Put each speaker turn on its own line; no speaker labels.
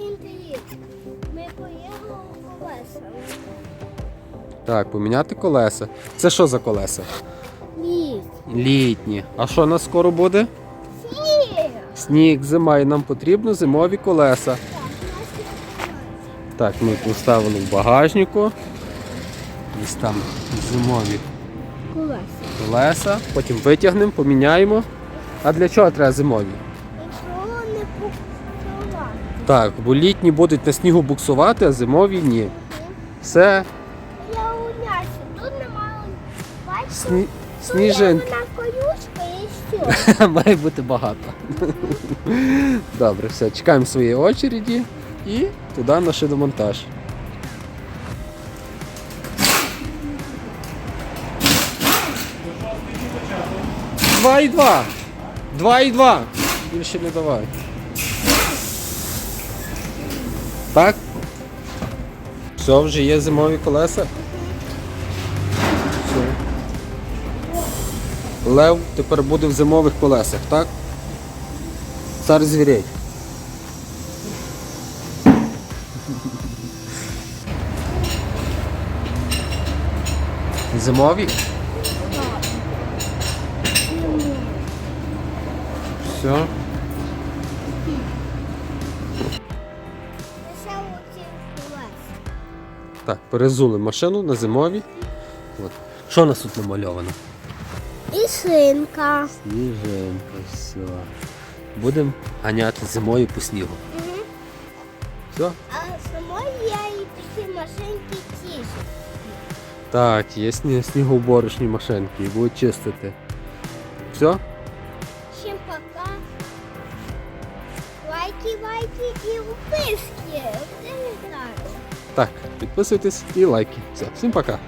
Ми поїхали колеса.
Так, поміняти колеса. Це що за колеса?
Ні.
Літні. А що у нас скоро буде?
Ні.
Сніг, зима, і нам потрібно зимові колеса. Так, ми поставили в багажнику. Ось там зимові
Колеса.
колеса. Потім витягнемо, поміняємо. А для чого треба зимові? Так, бо літні будуть на снігу буксувати, а зимові ні. Все,
Я уняся. Тут немає. Бачите?
сні...
Тут
сніжин.
колючка і все.
Має бути багато. Добре, все, чекаємо своєї очереді і туди на шиномонтаж. Два і два. Два і два. Більше не давай. Так? Все, вже є зимові колеса. Все. Лев тепер буде в зимових колесах, так? Цар звірей. Зимові? Все. Так, перезули машину на зимові. От. Що у нас тут намальовано?
І шинка.
Сніженка, все. Будемо ганяти зимою по снігу. Все?
А самої я і такі машинки тіші.
Так, є сні- снігоуборочні машинки і будуть чистити. Все?
Всім пока. Лайки, лайки і вписки. Це не знаю.
Так, підписуйтесь і лайки. Все, всім пока.